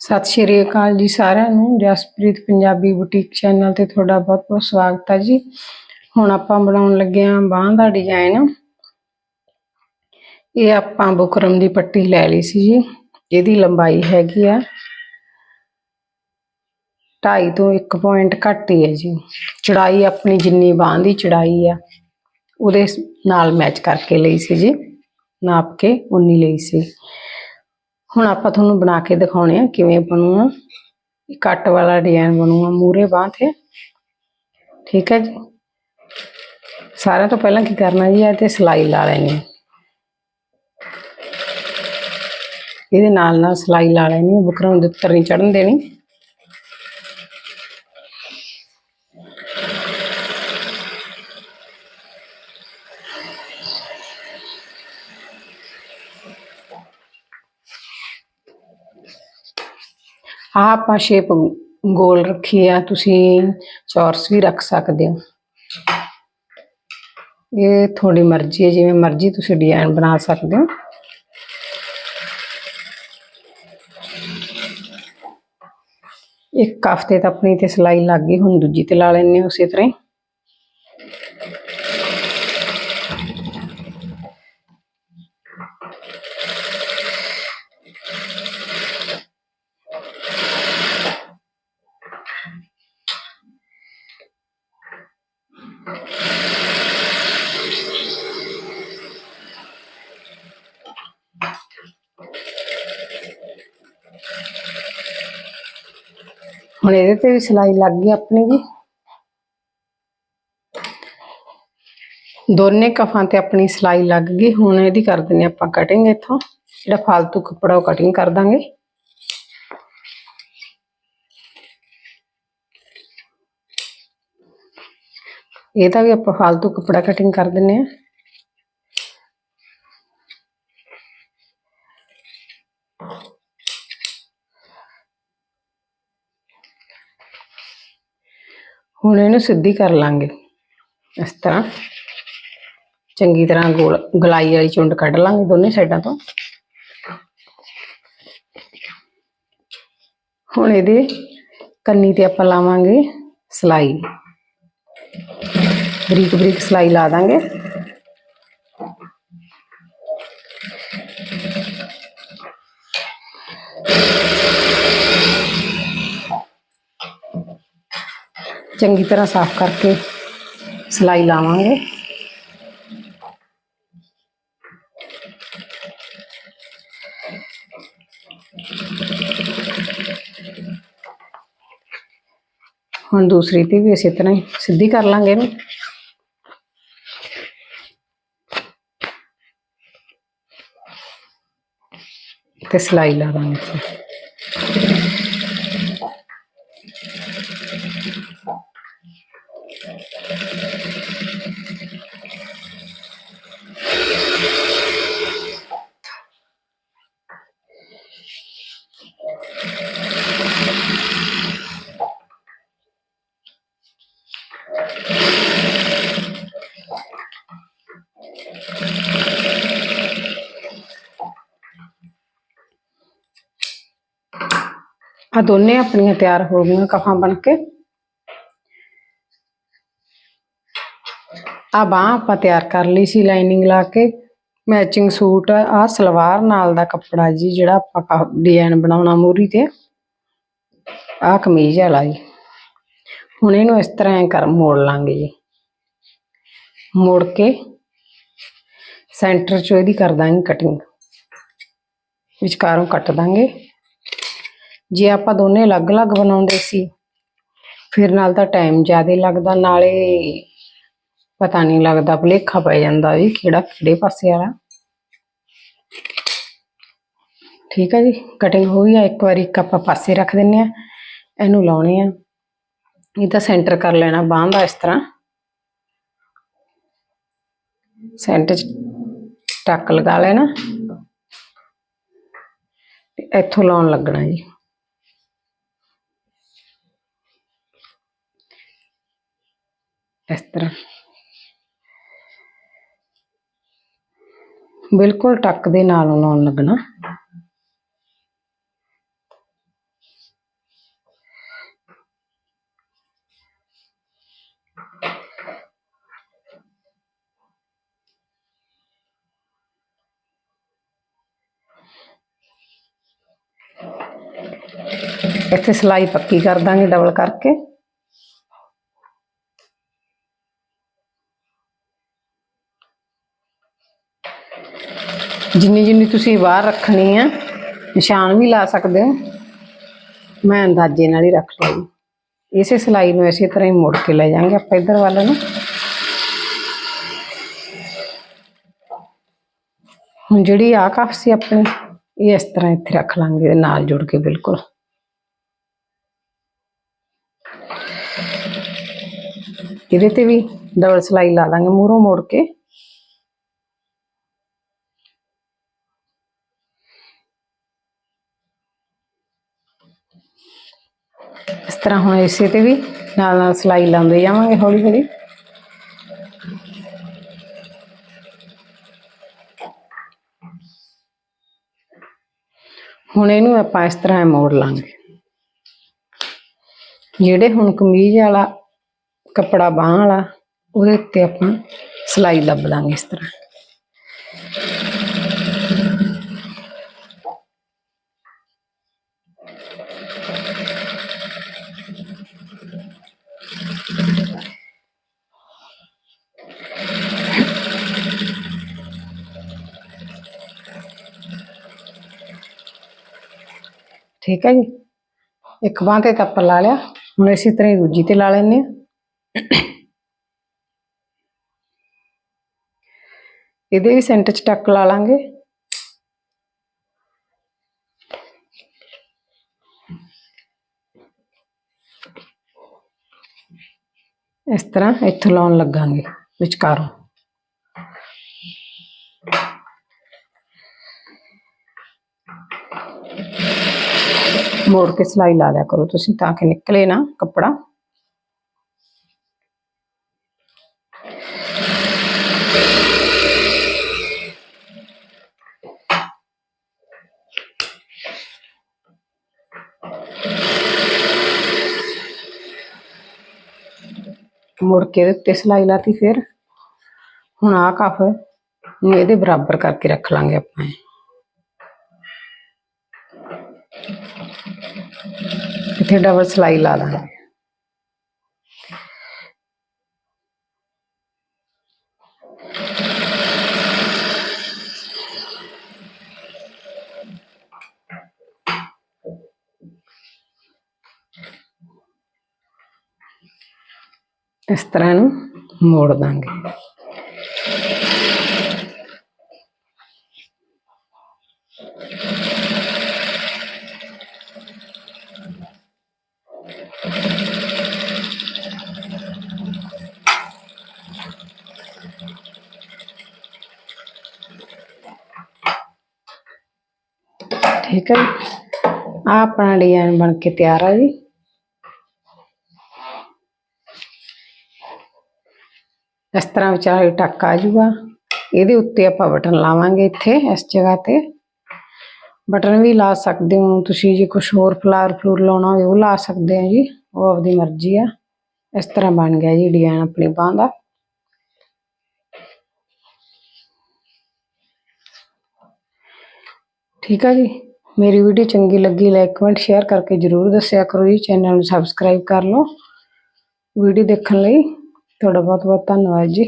ਸਤਿ ਸ਼੍ਰੀ ਅਕਾਲ ਜੀ ਸਾਰਿਆਂ ਨੂੰ, ਜਸਪ੍ਰੀਤ ਪੰਜਾਬੀ ਬੁਟੀਕ ਚੈਨਲ ਤੇ ਤੁਹਾਡਾ ਬਹੁਤ ਬਹੁਤ ਸਵਾਗਤ ਹੈ ਜੀ। ਹੁਣ ਆਪਾਂ ਬਣਾਉਣ ਲੱਗੇ ਆਂ ਬਾਂਹ ਦਾ ਡਿਜ਼ਾਈਨ ਇਹ ਆਪਾਂ ਬੁਕਰਮ ਦੀ ਪੱਟੀ ਲੈ ਲਈ ਸੀ ਜੀ। ਇਹਦੀ ਲੰਬਾਈ ਹੈਗੀ ਆ 2.5 ਤੋਂ 1 ਪੁਆਇੰਟ ਘੱਟ ਹੀ ਹੈ ਜੀ। ਚੜਾਈ ਆਪਣੀ ਜਿੰਨੀ ਬਾਂਹ ਦੀ ਚੜਾਈ ਆ, ਉਹਦੇ ਨਾਲ ਮੈਚ ਕਰਕੇ ਲਈ ਸੀ ਜੀ। ਨਾਪ ਕੇ ਉਨੀ ਲਈ ਸੀ। ਹੁਣ ਆਪਾਂ ਤੁਹਾਨੂੰ ਬਣਾ ਕੇ ਦਿਖਾਉਣੇ ਆ ਕਿਵੇਂ ਬਣੂਗਾ। ਕੱਟ ਵਾਲਾ ਡਿਜ਼ਾਈਨ ਬਣੂਗਾ ਮੂਰੇ ਬਾਂਹ ਤੇ। ਠੀਕ ਹੈ ਜੀ। ਸਾਰਿਆਂ ਤੋਂ ਪਹਿਲਾਂ ਕੀ ਕਰਨਾ ਜੀ, ਇਹ ਤੇ ਸਿਲਾਈ ਲਾ ਲੈਣੀ ਇਹਦੇ ਨਾਲ ਨਾਲ ਸਿਲਾਈ ਲਾ ਲੈਣੀ ਹੈ, ਬੁਕਰਮ ਦੇ ਉੱਤਰ ਨਹੀਂ ਚੜਨ ਦੇਣੀ। ਆਹ ਆਪਾਂ ਸ਼ੇਪ ਗੋਲ ਰੱਖੀ ਆ, ਤੁਸੀਂ ਚੌਰਸ ਵੀ ਰੱਖ ਸਕਦੇ ਹੋ। ਇਹ ਤੁਹਾਡੀ ਮਰਜ਼ੀ ਹੈ, ਜਿਵੇਂ ਮਰਜ਼ੀ ਤੁਸੀਂ ਡਿਜ਼ਾਈਨ ਬਣਾ ਸਕਦੇ ਹੋ। ਇੱਕ ਹਫ਼ਤੇ ਤਾਂ ਆਪਣੀ ਤੇ ਸਿਲਾਈ ਲੱਗ ਗਈ, ਹੁਣ ਦੂਜੀ ਤੇ ਲਾ ਲੈਣੇ ਉਸੇ ਤਰ੍ਹਾਂ हम भी सिलाई लग गई अपनी जी दोनों कफा ते अपनी सिलाई लग गई हूँ यदि कर दें आप कटिंग इतों जो फालतू कपड़ा कटिंग कर देंगे यदा भी आप फालतू कपड़ा कटिंग कर दें ਹੁਣ ਇਹਨੂੰ ਸਿੱਧੀ ਕਰ ਲਾਂਗੇ। ਇਸ ਤਰ੍ਹਾਂ। ਚੰਗੀ ਤਰ੍ਹਾਂ ਗੋਲ, ਗਲਾਈ ਵਾਲੀ ਚੁੰਡ ਕੱਢ ਲਾਂਗੇ ਦੋਨੇ ਸਾਈਡਾਂ ਤੋਂ। ਹੁਣ ਇਹਦੇ ਕੰਨੀ ਤੇ ਆਪਾਂ ਲਾਵਾਂਗੇ ਸਲਾਈ। ਬਰੀਕ ਬਰੀਕ ਸਲਾਈ ਲਾ ਦਾਂਗੇ। ਚੰਗੀ ਤਰ੍ਹਾਂ ਸਾਫ਼ ਕਰਕੇ ਸਲਾਈ ਲਾਵਾਂਗੇ ਹੁਣ ਦੂਸਰੀ ਤੇ ਵੀ ਇਸੇ ਤਰ੍ਹਾਂ ਹੀ ਸਿੱਧੀ ਕਰ ਲਾਂਗੇ ਇਹਨੂੰ ਤੇ ਸਲਾਈ ਲਾ ਦਾਂਗੇ ਆ ਦੋਨੇ ਆਪਣੀਆਂ ਤਿਆਰ ਹੋ ਗਈਆਂ ਕਫਾਂ ਬਣ ਕੇ। ਆ ਬਾਹ ਆਪਾਂ ਤਿਆਰ ਕਰ ਲਈ ਸੀ ਲਾਈਨਿੰਗ ਲਾ ਕੇ। ਮੈਚਿੰਗ ਸੂਟ ਆ ਸਲਵਾਰ ਨਾਲ ਦਾ ਕੱਪੜਾ ਜੀ, ਜਿਹੜਾ ਆਪਾਂ ਡਿਜ਼ਾਈਨ ਬਣਾਉਣਾ ਮੂਰੀ ਤੇ। ਆ ਕਮੀਜ਼ ਵਾਲਾ ਜੀ। ਹੁਣ ਇਹਨੂੰ ਇਸ ਤਰ੍ਹਾਂ ਕਰ, ਮੋੜ ਲਾਂਗੇ ਜੀ। ਮੋੜ ਕੇ ਸੈਂਟਰ ਚੋਂ ਇਹਦੀ ਕਰ ਦਾਂਗੇ ਕਟਿੰਗ ਵਿਚਕਾਰੋਂ ਕੱਟ ਦਾਂਗੇ। ਜੇ ਆਪਾਂ ਦੋਨੇ ਅਲੱਗ-ਅਲੱਗ ਬਣਾਉਂਦੇ ਸੀ, ਫਿਰ ਨਾਲ ਤਾਂ ਟਾਈਮ ਜ਼ਿਆਦਾ ਲੱਗਦਾ, ਨਾਲੇ ਪਤਾ ਨਹੀਂ ਲੱਗਦਾ, ਭੁਲੇਖਾ ਪੈ ਜਾਂਦਾ ਵੀ ਕਿਹੜਾ ਕਿਹੜੇ ਪਾਸੇ ਵਾਲਾ। ਠੀਕ ਹੈ ਜੀ ਕਟਿੰਗ ਹੋ ਗਈ ਆ, ਇੱਕ ਵਾਰੀ ਇੱਕ ਆਪਾਂ ਪਾਸੇ ਰੱਖ ਦਿੰਨੇ ਆ, ਇਹਨੂੰ ਲਾਉਣੇ ਆ। ਇਹ ਤਾਂ ਸੈਂਟਰ ਕਰ ਲੈਣਾ ਬਾਂਹ ਦਾ ਇਸ ਤਰ੍ਹਾਂ। ਸੈਂਟਰ 'ਚ ਟੱਕ ਲਗਾ ਲੈਣਾ। ਇੱਥੋਂ ਲਾਉਣ ਲੱਗਣਾ ਜੀ। ਇਸ ਤਰ੍ਹਾਂ। ਬਿਲਕੁਲ ਟੱਕ ਦੇ ਨਾਲ ਲਾਉਣ ਲੱਗਣਾ। ਇੱਥੇ ਸਲਾਈ ਪੱਕੀ ਕਰ ਦਾਂਗੇ ਡਬਲ ਕਰਕੇ। ਜਿੰਨੀ ਜਿੰਨੀ ਤੁਸੀਂ ਬਾਹਰ ਰੱਖਣੀ ਆ, ਨਿਸ਼ਾਨ ਵੀ ਲਾ ਸਕਦੇ ਹੋ। ਮੈਂ ਅੰਦਾਜ਼ੇ ਨਾਲ ਹੀ ਰੱਖ ਲਿਆ ਜੀ ਇਸੇ ਸਿਲਾਈ ਨੂੰ ਇਸੇ ਤਰ੍ਹਾਂ ਹੀ ਮੋੜ ਕੇ ਲੈ ਜਾਾਂਗੇ ਆਪਾਂ ਇਧਰ ਵੱਲ ਨੂੰ। ਹੁਣ ਜਿਹੜੀ ਆ ਕਫ ਸੀ ਆਪਣੀ, ਇਹ ਇਸ ਤਰ੍ਹਾਂ ਇੱਥੇ ਰੱਖ ਲਾਂਗੇ ਨਾਲ ਜੁੜ ਕੇ ਬਿਲਕੁਲ। ਇਹਦੇ ਤੇ ਵੀ ਡਬਲ ਸਿਲਾਈ ਲਾ ਦਾਂਗੇ ਮੂਹਰੋਂ ਮੋੜ ਕੇ ਇਸ ਤਰ੍ਹਾਂ ਹੁਣ ਇਸੇ ਤੇ ਵੀ ਨਾਲ ਨਾਲ ਸਲਾਈ ਲਾਉਂਦੇ ਜਾਵਾਂਗੇ ਹੌਲੀ ਹੌਲੀ। ਹੁਣ ਇਹਨੂੰ ਆਪਾਂ ਇਸ ਤਰ੍ਹਾਂ ਮੋੜ ਲਾਂਗੇ। ਜਿਹੜੇ ਹੁਣ ਕਮੀਜ਼ ਵਾਲਾ ਕੱਪੜਾ ਬਾਹਾਂ ਵਾਲਾ, ਉਹਦੇ ਉੱਤੇ ਆਪਾਂ ਸਲਾਈ ਲੱਭ ਲਾਂਗੇ ਇਸ ਤਰ੍ਹਾਂ। ਠੀਕ ਹੈ ਜੀ? ਇੱਕ ਬਾਂਹ ਤੇ ਤਾਂ ਲਾ ਲਿਆ। ਹੁਣ ਇਸੇ ਤਰ੍ਹਾਂ ਹੀ ਦੂਜੀ ਤੇ ਲਾ ਲੈਂਦੇ ਹਾਂ। ਇਹਦੇ ਵੀ ਸੈਂਟਰ ਚ ਟੱਕ ਲਾ ਲਾਂਗੇ। ਇਸ ਤਰ੍ਹਾਂ ਇੱਥੋਂ ਲਾਉਣ ਲੱਗਾਂਗੇ ਵਿਚਕਾਰੋਂ। ਮੋੜ ਕੇ ਸਿਲਾਈ ਲਾ ਦਿਆ ਕਰੋ। ਤੁਸੀਂ ਤਾਂ ਕਿ ਨਿਕਲੇ ਨਾ ਕੱਪੜਾ। ਮੁੜ ਕੇ ਇਹਦੇ ਉੱਤੇ ਸਿਲਾਈ ਲਾਤੀ ਫਿਰ। ਹੁਣ ਆ ਕਫ ਨੂੰ ਇਹਦੇ ਬਰਾਬਰ ਕਰਕੇ ਰੱਖ ਲਾਂਗੇ ਆਪਾਂ ਇਹ। ਇੱਥੇ ਡਬਲ ਸਿਲਾਈ ਲਾ ਦਾਂਗੇ ਇਸ ਤਰ੍ਹਾਂ ਨੂੰ ਮੋੜ ਦਾਂਗੇ ਠੀਕ ਹੈ ਆ ਆਪਣਾ ਡਿਜ਼ਾਈਨ ਬਣ ਕੇ ਤਿਆਰ ਆ ਜੀ। ਇਸ ਤਰ੍ਹਾਂ ਵਿਚਾਰੇ ਟੱਕ ਆ ਜੂਗਾ। ਇਹਦੇ ਉੱਤੇ ਆਪਾਂ ਬਟਨ ਲਾਵਾਂਗੇ ਇੱਥੇ, ਇਸ ਜਗ੍ਹਾ ਤੇ। ਬਟਨ ਵੀ ਲਾ ਸਕਦੇ ਹੋ। ਤੁਸੀਂ ਜੇ ਕੁਝ ਹੋਰ ਫਲਾਰ ਫਲੂਰ ਲਾਉਣਾ ਹੋਵੇ, ਉਹ ਲਾ ਸਕਦੇ ਆ ਜੀ। ਉਹ ਆਪਦੀ ਮਰਜ਼ੀ ਆ। ਇਸ ਤਰ੍ਹਾਂ ਬਣ ਗਿਆ ਜੀ ਡਿਜ਼ਾਈਨ ਆਪਣੀ ਬਾਂਹ ਦਾ। ਠੀਕ ਆ ਜੀ। ਮੇਰੀ ਵੀਡੀਓ ਚੰਗੀ ਲੱਗੀ ਲਾਈਕ ਕਮੈਂਟ ਸ਼ੇਅਰ ਕਰਕੇ ਜਰੂਰ ਦੱਸਿਆ ਕਰੋ ਜੀ। ਚੈਨਲ ਨੂੰ ਸਬਸਕ੍ਰਾਈਬ ਕਰ ਲਓ। ਵੀਡੀਓ ਦੇਖਣ ਲਈ ਤੁਹਾਡਾ ਬਹੁਤ ਬਹੁਤ ਧੰਨਵਾਦ ਜੀ।